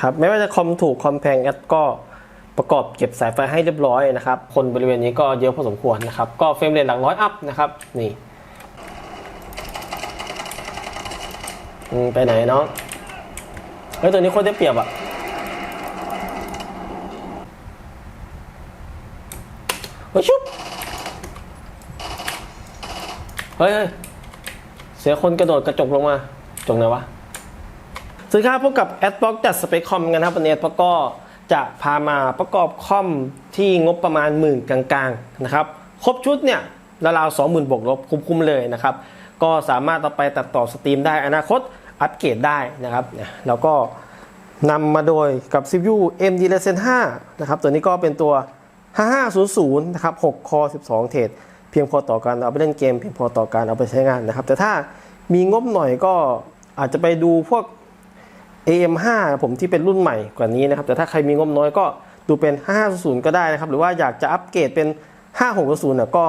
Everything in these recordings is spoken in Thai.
ครับไม่ว่าจะคอมถูกคอมแพงแอดก็ประกอบเก็บสายไฟให้เรียบร้อยนะครับ คนบริเวณนี้ก็เยอะพอสมควรนะครับ ก็เฟรมเรทหลักร้อยอัพนะครับ นี่ไปไหนเนาะเฮ้ยตัวนี้โคตรได้เปรียบอะเฮ้ยชุบเฮ้ยเสียคนกระโดดกระจกลงมา จงไหนวะ วัสดีครับพบกับแอดบล็อกจัดสเปคคอมกันะครับวันนี้แอดบล็อกก็จะพามาประกอบคอมที่งบประมาณหมื่นกลางๆนะครับครบชุดเนี่ยราวๆสองหมื่นบวกลบคุ้มๆเลยนะครับ ก็สามารถเอาไปตัดต่อสตรีมได้อนาคตอัปเกรดได้นะครับ แล้วก็นำมาโดยกับ CPU AMD Ryzen 5นะครับตัวนี้ก็เป็นตัว 5500 นะครับ6 core 12 เทรดเพียงพอต่อการเอาไปเล่นเกม เพียงพอต่อการเอาไปใช้งานนะครับ แต่ถ้ามีงบหน่อยก็อาจจะไปดูพวก AM5 ผมที่เป็นรุ่นใหม่กว่านี้นะครับ แต่ถ้าใครมีงบน้อยก็ดูเป็น 550 ก็ได้นะครับ หรือว่าอยากจะอัปเกรดเป็น 5600เนี่ยก็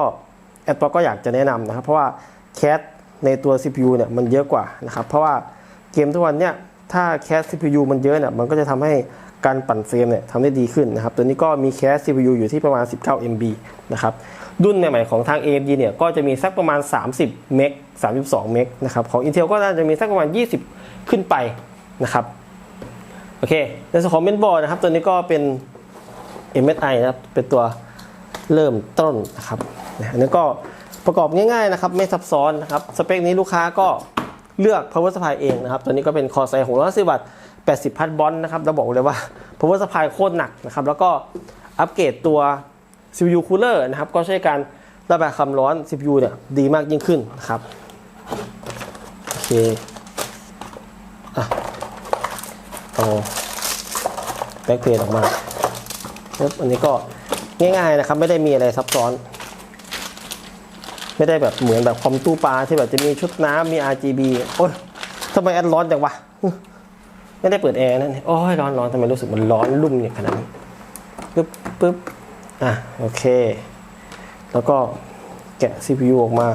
แอดปก็อยากจะแนะนำนะครับ เพราะว่าแคสในตัว CPU เนี่ยมันเยอะกว่านะครับ เพราะว่าเกมทุกวันเนี่ยถ้าแคส CPU มันเยอะเนี่ยมันก็จะทำให้การปั่นเฟรมเนี่ยทำได้ดีขึ้นนะครับ ตัวนี้ก็มีแคส CPU อยู่ที่ประมาณ 19 MB นะครับรุ่นใหม่ๆของทาง AMD เนี่ยก็จะมีสักประมาณ 30 เมก32 เมกนะครับ ของ Intel ก็น่าจะมีสักประมาณ 20 ขึ้นไป นะครับโอเคในส่วนของเมนบอร์ดนะครับตัวนี้ก็เป็น MSI นะครับเป็นตัวเริ่มต้นนะครับอันนี้ก็ประกอบง่ายๆนะครับ ไม่ซับซ้อนนะครับสเปคนี้ลูกค้าก็เลือก power supply เองนะครับ ตัวนี้ก็เป็น Corsair 610วัตต์80พัทบอลนะครับเราบอกเลยว่า power supply โคตรหนักนะครับ แล้วก็อัปเกรดตัว CPU cooler นะครับ ก็ช่วยการระบายความร้อน CPU เนี่ยดีมากยิ่งขึ้นนะครับ โอเคอะ เอาแบ็กเพจออกมาปึ๊บอันนี้ก็ง่ายๆนะครับ ไม่ได้มีอะไรซับซ้อน ไม่ได้แบบเหมือนแบบคอมตู้ปลาที่แบบจะมีชุดน้ำมี RGB โอ้ยทำไมแอดร้อนจังวะไม่ได้เปิดแอร์นั่นโอ้ยร้อนร้อนทำไมรู้สึกมันร้อนรุ่มเนี่ยขนาดนี้ปึ๊บปึ๊บอะโอเค แล้วก็แกะ CPU ออกมา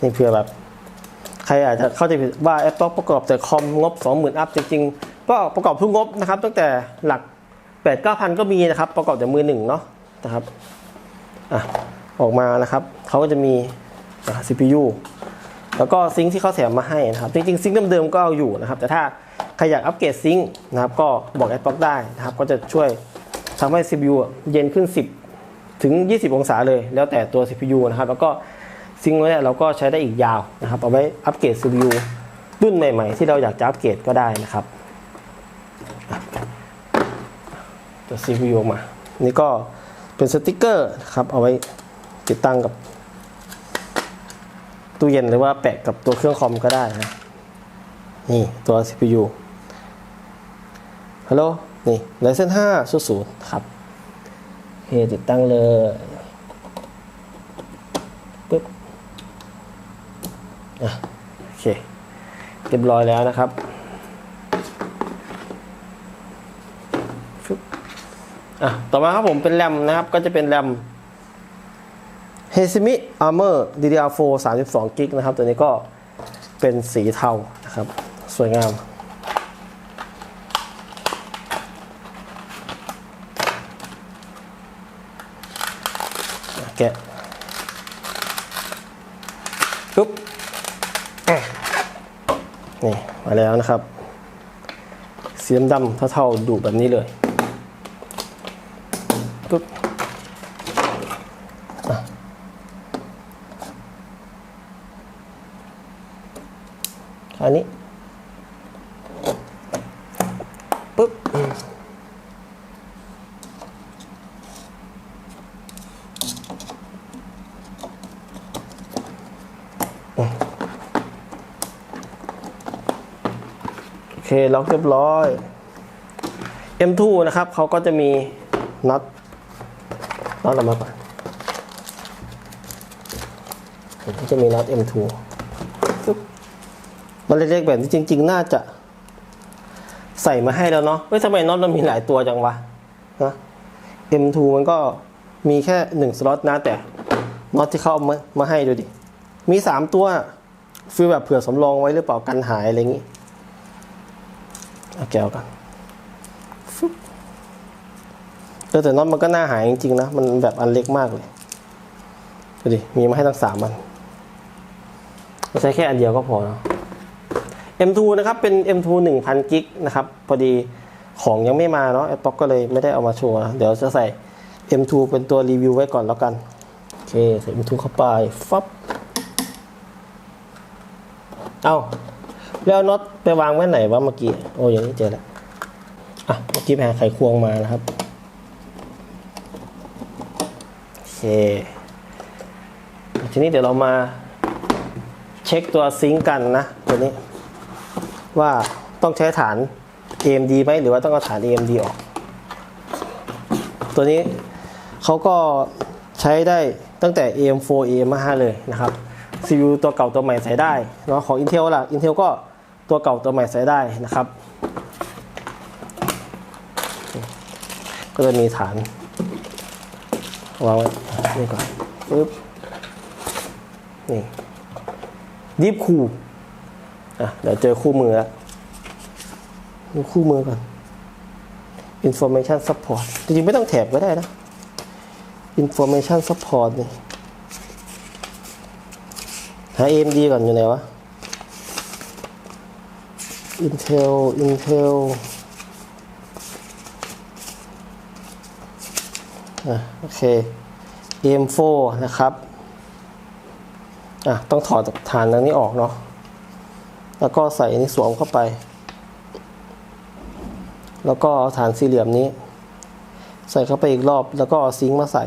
นี่เพื่อแบบ ใครอาจจะเข้าใจผิดว่า Apple ประกอบแต่คอมงบ 20,000 อัพจริงๆ ก็ประกอบทุกงบนะครับ ตั้งแต่หลัก 8 9 0 0 0 ก็มีนะครับ ประกอบจากมือหนึ่งเนาะนะครับอะออกมานะครับเขาก็จะมีะ CPU แล้วก็ซิงค์ที่เขาแถมมาให้นะครับ จริงๆ ซิงค์เดิมๆก็เอาอยู่นะครับ แต่ถ้าใครอยากอัปเกรดซิงค์นะครับ ก็บอก Apple ได้นะครับ ก็จะช่วยทำให้ CPU เย็นขึ้น 10 ถึง 20 องศาเลย แล้วแต่ตัว CPU นะครับ แล้วก็ ซิงค์ไว้เนี่ยเราก็ใช้ได้อีกยาวนะครับเอาไว้อัปเกรด CPU รุ่นใหม่ ๆ ที่เราอยากจะอัปเกรดก็ได้นะครับตัว CPU ออกมา นี่ก็เป็นสติกเกอร์นะครับเอาไว้ติดตั้งกับตู้เย็นหรือว่าแปะกับตัวเครื่องคอมก็ได้นะนี่ตัว CPU ฮัลโหลนี่ Ryzen 5 0 0ครับโอเคติดตั้งเลยปึ๊บ อะโอเคเรียบร้อยแล้วนะครับอะต่อมาครับผมเป็นแรมนะครับ ก็จะเป็นแรม h e s m i Armor DDR4 32 g b นะครับ ตัวนี้ก็เป็นสีเทานะครับ สวยงาม แกะปุ๊บอะ นี่มาแล้วนะครับสีดำๆเท่าๆดูแบบนี้เลยปุ๊บอันนี้ปุ๊บ เคล็อกเรียบร้อย M2 นะครับเขาก็จะมีน็อตน็อตออกมาก่อนก็จะมีน็อต M2 บมันเล็กๆแบบนี้จริง ๆ น่าจะใส่มาให้แล้วเนาะเฮ้ยทำไมน็อตมันมีหลายตัวจังวะนะ M2 มันก็มีแค่หนึ่งสล็อตนะแต่น็อตที่เขาเอามามาให้ดูดิ มีสามตัวฟีลแบบเผื่อสำรองไว้หรือเปล่ากันหายอะไรอย่างงี้ เอาแก้วกันเออแต่น็อตมันก็น่าหายจริงๆนะ มันแบบอันเล็กมากเลยดูดิมีมาให้ทั้งสามอันเราใช้แค่อันเดียวก็พอเนาะ M2 นะครับ เป็น M2 1000กิกนะครับ พอดีของยังไม่มาเนาะแอปก็เลยไม่ได้เอามาโชว์นะเดี๋ยวจะใส่ M2 เป็นตัวรีวิวไว้ก่อนแล้วกัน โอเค ใส่ M2 เข้าไป ฟับ เอา แล้วน็อตไปวางไว้ไหนวะเมื่อกี้ โอ้อย่างนี้เจอแล้ว อะ เมื่อกี้แพงไขควงมานะครับ โอเค ทีนี้เดี๋ยวเรามาเช็คตัวซิงค์กันนะ ตัวนี้ ว่าต้องใช้ฐาน AMD ไหมหรือว่าต้องเอาฐาน AMD ออก ตัวนี้เขาก็ใช้ได้ตั้งแต่ AM4 AM5 เลยนะครับ CPU ตัวเก่าตัวใหม่ใส่ได้เนาะของ Intel ล่ะ Intel ก็ตัวเก่าตัวใหม่ใส่ได้นะครับ ก็จะมีฐานวางไว้นี่ก่อนปึ๊บนี่ดิฟคูอะเดี๋ยวเจอคู่มือแล้วดูคู่มือก่อน information support จริงๆไม่ต้องแถบก็ได้นะ information support นี่ หา AMD ก่อนอยู่ไหนวะ Intel Intel อะโอเค AM4 นะครับ อะ ต้องถอดฐานตรงนี้ออกเนาะ แล้วก็ใส่นนี้สวมเข้าไป แล้วก็เอาฐานสี่เหลี่ยมนี้ ใส่เข้าไปอีกรอบ แล้วก็เอาซิงค์มาใส่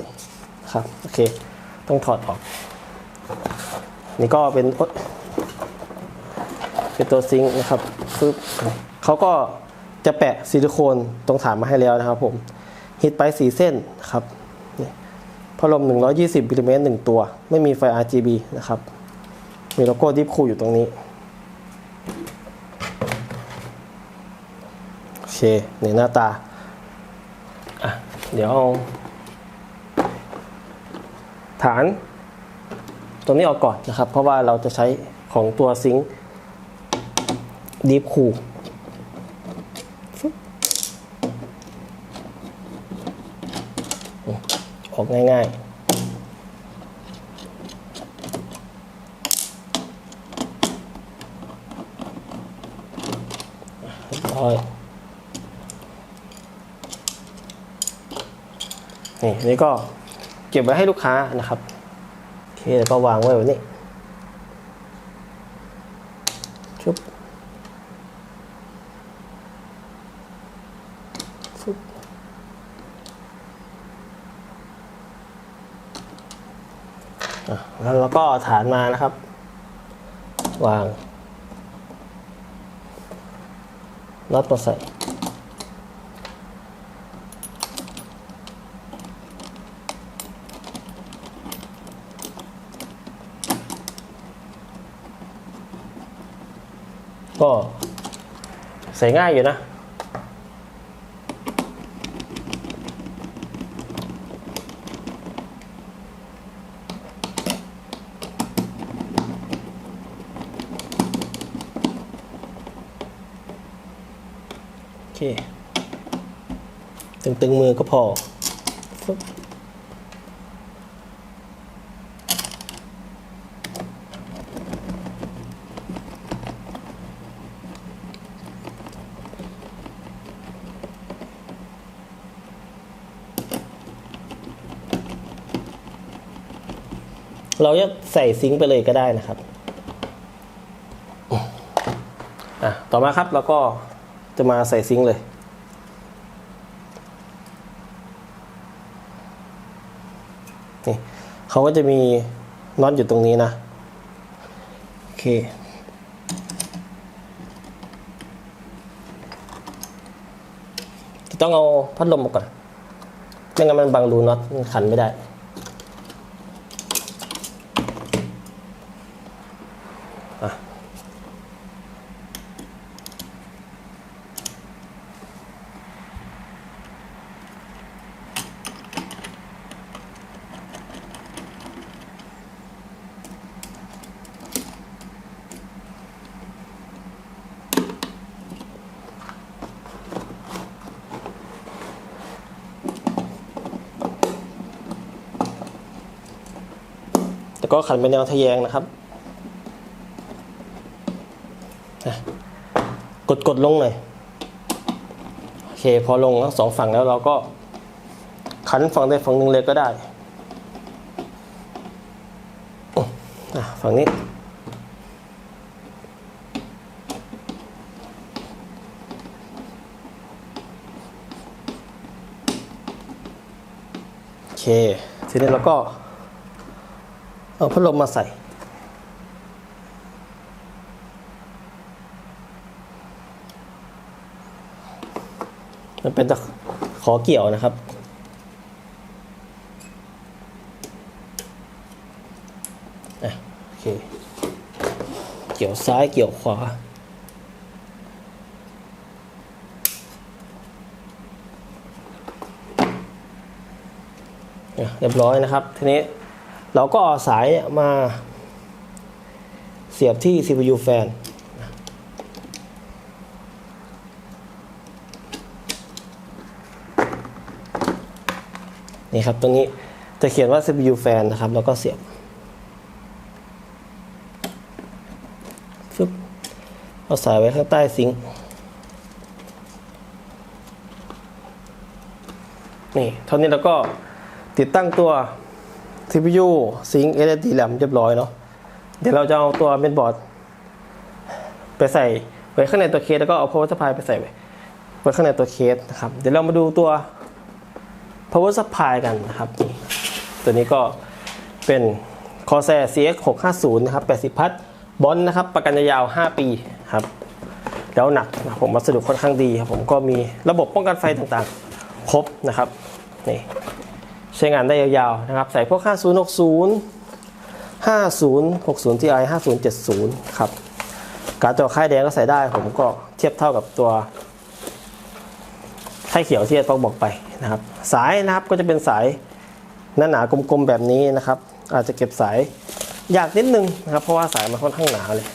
ครับ โอเค ต้องถอดออก นี่ก็เป็นเป็นตัวซิงค์นะครับปึ๊บเขาก็จะแปะซิลิโคนตรงฐานมาให้แล้วนะครับผมฮิตไปสีเส้นครับพัดลม 120มิลลิเมตรหนึ่งตัว ไม่มีไฟ RGB นะครับ มีโลโก้ดิฟคูอยู่ตรงนี้ โอเคนี่หน้าตา อะ เดี๋ยวเอาฐาน ตรงนี้ออกก่อนนะครับ เพราะว่าเราจะใช้ของตัวซิงค์ดีฟคูออกง่ายๆร้อยนี่นี่ก็เก็บไว้ให้ลูกค้านะครับ คแล้วก็วางไว้แบบนี้ชุบฟึบแล้วเราก็เอาฐานมานะครับ วางน็อตมาใส่ ก็ใส่ง่ายอยู่นะ โอเค ตึงๆมือก็พอ เราจะใส่ซิงค์ไปเลยก็ได้นะครับอะต่อมาครับเราก็จะมาใส่ซิงค์เลย นี่เขาก็จะมีน็อตอยู่ตรงนี้นะ โอเคต้องเอาพัดลมออกก่อนไม่งั้นมันบังรูน็อตขันไม่ได้ ก็ขันเป็นแนวทะแยงนะครับอะกดกดลงหน่อย โอเค พอลงทั้งสองฝั่งแล้วเราก็ขันฝั่งใดฝั่งหนึ่งเลยก็ได้ ฝั่งนี้ โอเค ทีนี้เราก็ เอาพัดลมมาใส่ มันเป็นตะขอเกี่ยวนะครับอะโอเค เกี่ยวซ้ายเกี่ยวขวาเรียบร้อยนะครับ ทีนี้ เราก็เอาสายมาเสียบที่ CPU แฟนนี่ครับตรงนี้จะเขียนว่า CPU แฟนนะครับ แล้วก็เสียบฟึบเอาสายไว้ข้างใต้ซิงค์นี่เท่านี้เราก็ติดตั้งตัว CPU ซิงค์ SSD RAM เรียบร้อยเนาะเดี๋ยวเราจะเอาตัวเมนบอร์ดไปใส่ไว้ข้างในตัวเคสแล้วก็เอา power supply ไปใส่ไว้ไว้ข้างในตัวเคสนะครับ เดี๋ยวเรามาดูตัว power supply กันนะครับนี่ตัวนี้ก็เป็น Corsair CX 650นะครับ 80 พัทบอลนะครับ ประกันยาว 5 ปีครับ แล้วหนักนะผมวัสดุค่อนข้างดีครับ ผมก็มีระบบป้องกันไฟต่างๆ ครบนะครับ นี่ ใช้งานได้ยาวๆนะครับ ใส่พวก 5060 5060 Ti 5070 ครับ การ์ดจอค่ายแดงก็ใส่ได้ ผมก็เทียบเท่ากับตัวไข่เขียวที่ต้องบอกไปนะครับ สายนะครับก็จะเป็นสายหนาหนากลมๆแบบนี้นะครับ อาจจะเก็บสายยากนิดนึงนะครับ เพราะว่าสายมันค่อนข้างหนาเลย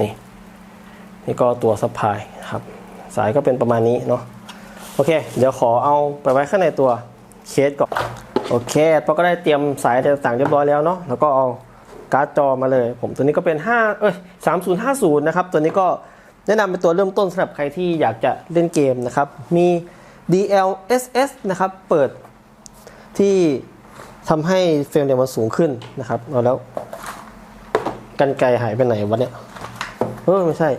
นี่ นี่ก็ตัวสะพายนะครับ สายก็เป็นประมาณนี้เนาะ โอเค เดี๋ยวขอเอาไปไว้ข้างในตัวเคสก่อน โอเคพอก็ได้เตรียมสายต่างเรียบร้อยแล้วเนาะ แล้วก็เอาการ์ดจอมาเลย ผมตัวนี้ก็เป็น 5 เอ้ย 3050 นะครับ ตัวนี้ก็แนะนำเป็นตัวเริ่มต้นสำหรับใครที่อยากจะเล่นเกมนะครับ มี DLSS นะครับ เปิดที่ทำให้เฟรมเรทมันสูงขึ้นนะครับ เอาแล้วกันไกลหายไปไหนวะเนี่ย เออไม่ใช่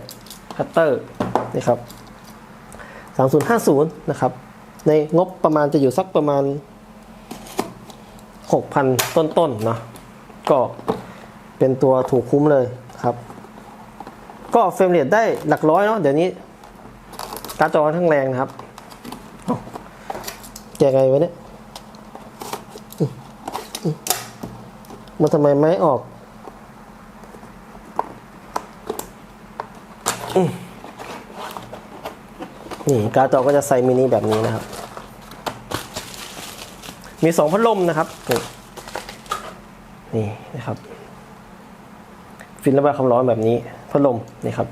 คัตเตอร์นี่ครับ 3050 นะครับ ในงบประมาณจะอยู่สักประมาณ 6,000 ต้นๆเนาะก็เป็นตัวถูกคุ้มเลยครับ ก็เฟรมเรทได้หลักร้อยเนาะเดี๋ยวนี้การ์ดจอค่อนข้งแรงนะครับแกไงวะเนี่ยมันทำไมไม่ออก อ นี่การ์ดจอก็จะใส่มินิแบบนี้นะครับ มีสองพัดลมนะครับนี่นี่นะครับ ฟินระบายความร้อนแบบนี้พัดลมนี่ครับ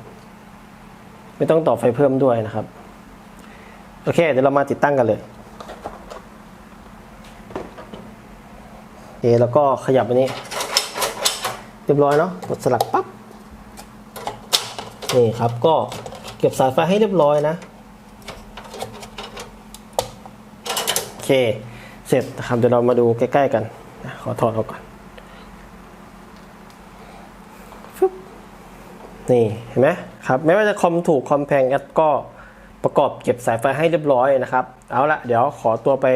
ไม่ต้องต่อไฟเพิ่มด้วยนะครับ โอเค เดี๋ยวเรามาติดตั้งกันเลยโอแล้วก็ขยับอันนี้ เรียบร้อยเนาะกดสลักปั๊บนี่ครับก็เก็บสายไฟให้เรียบร้อยนะ โอ เค เสร็จนะครับเดี๋ยวเรามาดูใกล้ๆกันนะขอถอดออกก่อนฟึบนี่เห็นไหมครับไม่ว่าจะคอมถูกคอมแพงแอดก็ประกอบเก็บสายไฟให้เรียบร้อยนะครับ เอาละเดี๋ยวขอตัวไป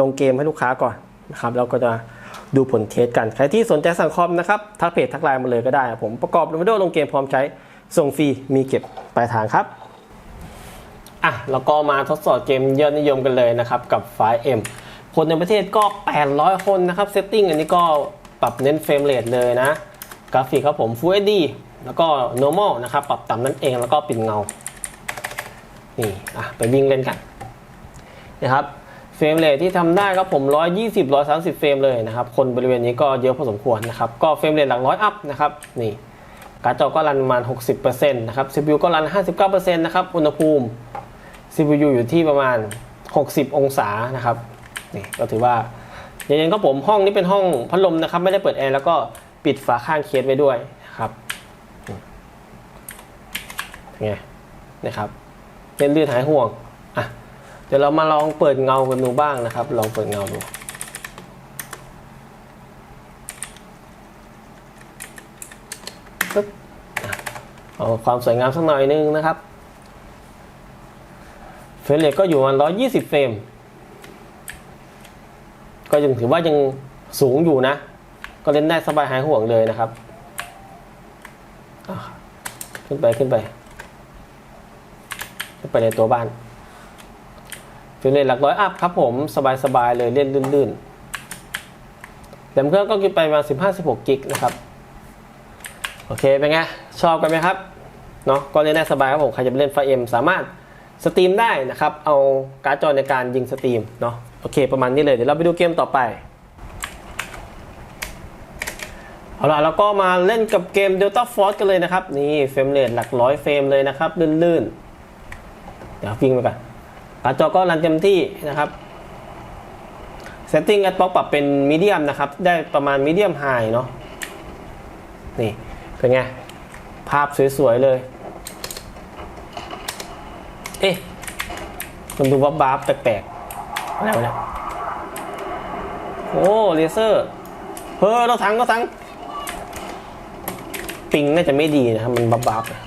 ลงเกมให้ลูกค้าก่อนนะครับแล้วก็จะดูผลเทสกัน ใครที่สนใจสั่งคอมนะครับ ทักเพจทักไลน์มาเลยก็ได้ ผมประกอบวิดีโอลงเกมพร้อมใช้ส่งฟรีมีเก็บปลายทางครับ อะแล้วก็มาทดสอบเกมยอดนิยมกันเลยนะครับกับ 5M คนในประเทศก็ 800 คนนะครับเซตติ้งอันนี้ก็ปรับเน้นเฟรมเรทเลยนะ กราฟิกครับผม Full HD แล้วก็ normal นะครับปรับต่ำนั่นเองแล้วก็ปิดเงา นี่อะไปวิ่งเล่นกันนะครับเฟรมเรทที่ทำได้ครับผม 120 130 เฟรมเลยนะครับ คนบริเวณนี้ก็เยอะพอสมควรนะครับ ก็เฟรมเรทหลักร้อยอัพนะครับ นี่การ์ดจอก็รันประมาณ 60%นะครับ CPU ก็รัน 59%นะครับ อุณหภูมิ CPU อยู่ที่ประมาณ 60 องศานะครับนี่ก็ถือว่าอย่างนี้ก็ผมห้องนี้เป็นห้องพัดลมนะครับ ไม่ได้เปิดแอร์แล้วก็ปิดฝาข้างเคสไว้ด้วยนะครับไงนะครับเล่นลื่นหายห่วงอะเดี๋ยวเรามาลองเปิดเงากันดูบ้างนะครับ ลองเปิดเงาดูปึ๊บเอาความสวยงามสักหน่อยนึงนะครับ เฟรมเรทก็อยู่ประมาณ120 เฟรม ก็ยังถือว่ายังสูงอยู่นะ ก็เล่นได้สบายหายห่วงเลยนะครับอะขึ้นไปขึ้นไป ขึ้นไปในตัวบ้านเฟรมเรทหลักร้อยอัพครับผมสบายๆเลยเล่นลื่นๆแรมเครื่องก็กินไปประมาณ15-16 กิกนะครับ โอเคเป็นไง ชอบกันไหมครับเนาะก็เล่นได้สบายครับผม ใครจะไปเล่นไฟเอ็มสามารถ สตรีมได้นะครับ เอาการ์ดจอในการยิงสตรีมเนาะโอเค ประมาณนี้เลยเดี๋ยวเราไปดูเกมต่อไปเอาล่ะแล้วก็มาเล่นกับเกม Delta Force กันเลยนะครับ นี่เฟรมเรทหลักร้อยเฟรมเลยนะครับ ลื่นๆ เดี๋ยววิ่งไปก่อนการ์ดจอก็รันเต็มที่นะครับ Setting Xbox ปรับเป็นมีเดียมนะครับ ได้ประมาณมีเดียมไฮเนาะนี่ เป็นไง ภาพสวย ๆ เลย เอ๊ะมันดูว่าบาร์บแปลกๆอะไรวะเนี่ยโอ้เลเซอร์เฮ้ยเราทังเราทั้งปิงน่าจะไม่ดีนะครับ มันบับๆนะ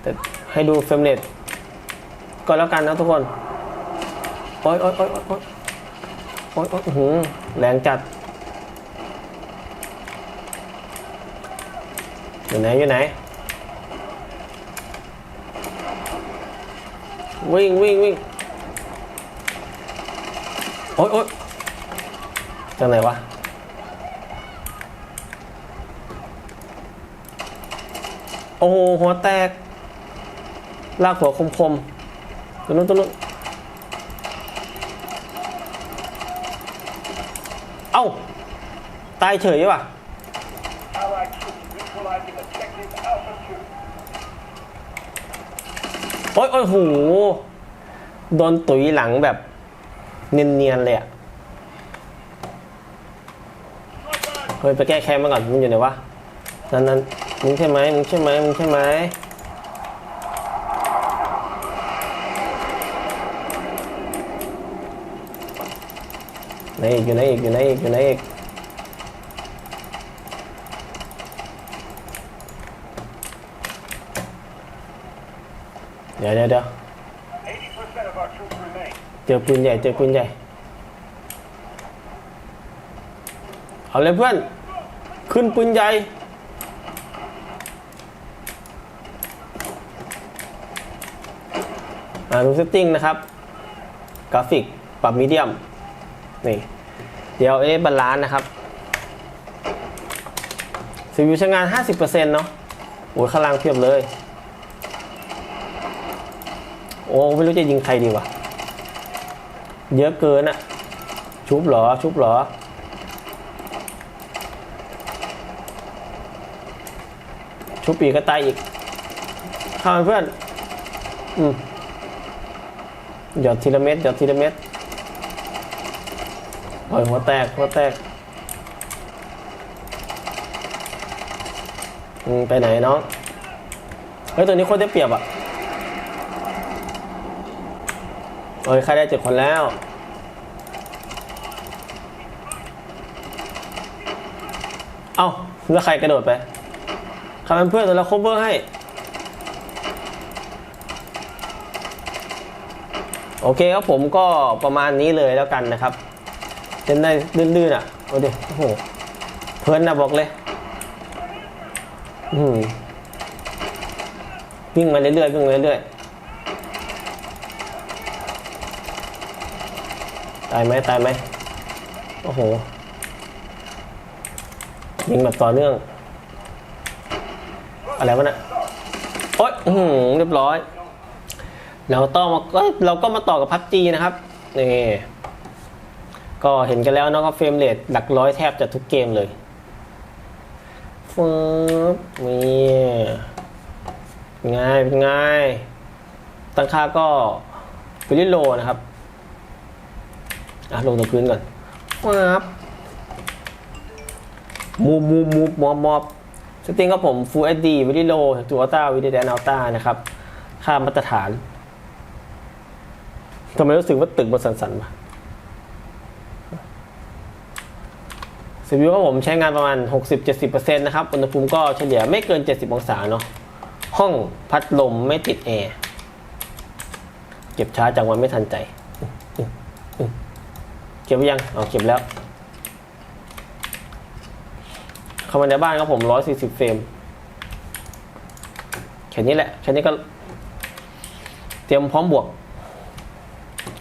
แต่ให้ดูเฟรมเรทก็แล้วกันนะทุกคน โอ๊ยโอ๊ยโอ๊ยโอ๊ยโอ๊ยโอ๊ยโอ๊ยอื้อหือแรงจัด อยู่ไหน อยู่ไหน วิ่งวิ่งวิ่งโอ๊ยโอ๊ยจากไหนวะโอ้โหหัวแตก ลากหัวคมคมตัวนู้นตัวนู้นเอ้า ตายเฉยว่ะ อ๊ยโอ้ยโหโดนตุ๋ยหลังแบบ เนียนๆเลยอะเฮ้ยไปแก้แค้นมาก่อนมึงอยู่ไหนวะนั่นนั่นมึงใช่ไหมมึงใช่ไหมมึงใช่ไหมไหนอีกอยู่ไหนอีกอยู่ไหนอีกอยู่ไหนอีก ดี๋ยวเดี๋ยวเดี๋ยวเจอปืนใหญ่เจอปืนใหญ่ เอาเลยเพื่อน ขึ้นปืนใหญ่อ่าดูเซตติ้งนะครับ กราฟิกปรับมีเดียม นี่ เดี๋ยวเอ๊บาลานซ์นะครับซีวิวใช้งาน 50%เนาะโอ้ยข้างล่างเพียบเลย โอ้ไม่รู้จะยิงใครดีวะ เยอะเกินอะชุบหรอ ชุบหรอ ชุบปีกก็ตายอีกข้ามเพื่อน อืมหยอดทีละเม็ดหยอดทีละเม็ดโอ้ยหัวแตก หัวแตกอืมไปไหนน้อง เฮ้ย ตัวนี้โคตรได้เปรียบอะ เอ้ยใครได้เจ็ดคนแล้ว เอ้าแล้วใครกระโดดไปใครเป็นเพื่อนตัวเราคบเบอร์ให้ โอเคครับผมก็ประมาณนี้เลยแล้วกันนะครับเล่นได้ลื่นๆอะโอ้ดิโอ้โห เพลินนะบอกเลย อืมวิ่งมาเรื่อยๆวิ่งมาเรื่อยๆ ตายไหมตายไหมโอ้โหยิงแบบต่อเนื่อง อะไรวะน่ะโอ๊ยอเรียบร้อย เราต่องมาเราก็มาต่อกับพับจีนะครับนี่ก็เห็นกันแล้วเนาะก็เฟรมเรทหลักร้อยแทบจะทุกเกมเลยฟืบนี่เป็นไงเป็นไงตั้งค่าก็ฟิลิโลนะครับ อะลงตรงพื้นก่อนครับมูฟมูฟมูฟมอบมอบสตริงครับผม Full HD วิดีโอจูอัลต้าวิดีโอแดนอัลต้านะครับ ค่ามาตรฐานทำไมรู้สึกว่าตึกมันสั่นๆมาซีพียูครับผมใช้งานประมาณ 60-70%นะครับ อุณหภูมิก็เฉลี่ยไม่เกิน 70 องศาเนาะ ห้องพัดลมไม่ติดแอร์ เก็บช้าจังวันไม่ทันใจ เก็บไว้ยังเอาเก็บแล้ว เข้ามาในบ้านครับผม140เฟรม แค่นี้แหละ แค่นี้ก็ เตรียมพร้อมบวก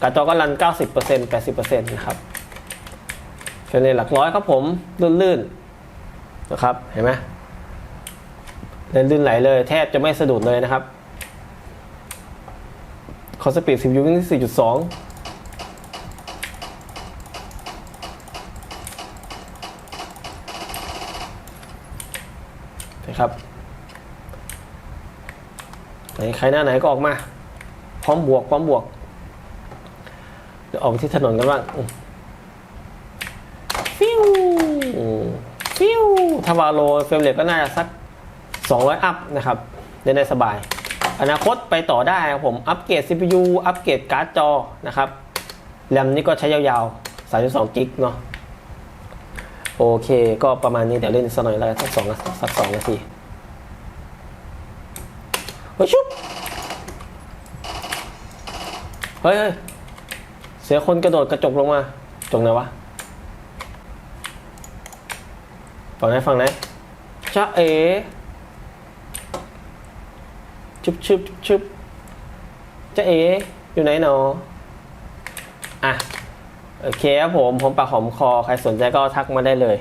การจอก็รัน 90% 80%นะครับแค่นี้หลักร้อยครับผม ลื่นๆ นะครับ เห็นไหมลื่นๆไหลเลย แทบจะไม่สะดุดเลยนะครับ คอสปีด 10ยูนิต4.2 นะครับไหนใครหน้าไหนก็ออกมา พร้อมบวก พร้อมบวก เดี๋ยวออกที่ถนนกันบ้างฟิวฟิวทาวาโลเฟรมเรทก็น่าจะสัก 200 อัพนะครับได้ได้สบาย อนาคตไปต่อได้ครับผม อัปเกรด CPU อัปเกรดการ์ดจอนะครับ แรมนี่ก็ใช้ยาวๆ 32 กิกเนาะ โอเค ก็ประมาณนี้เดี๋ยวเล่นสักหน่อยแล้วสักสองสักสองนาทีเฮ้ยชุบเฮ้ยเสียคนกระโดดกระจกลงมาจงไหนวะฝั่งไหนฝั่งไหนจ้าเอชุบชุบชุบจ้าเออยู่ไหนหนออะ โอเคครับผมผมปากหอมคอ ใครสนใจก็ทักมาได้เลย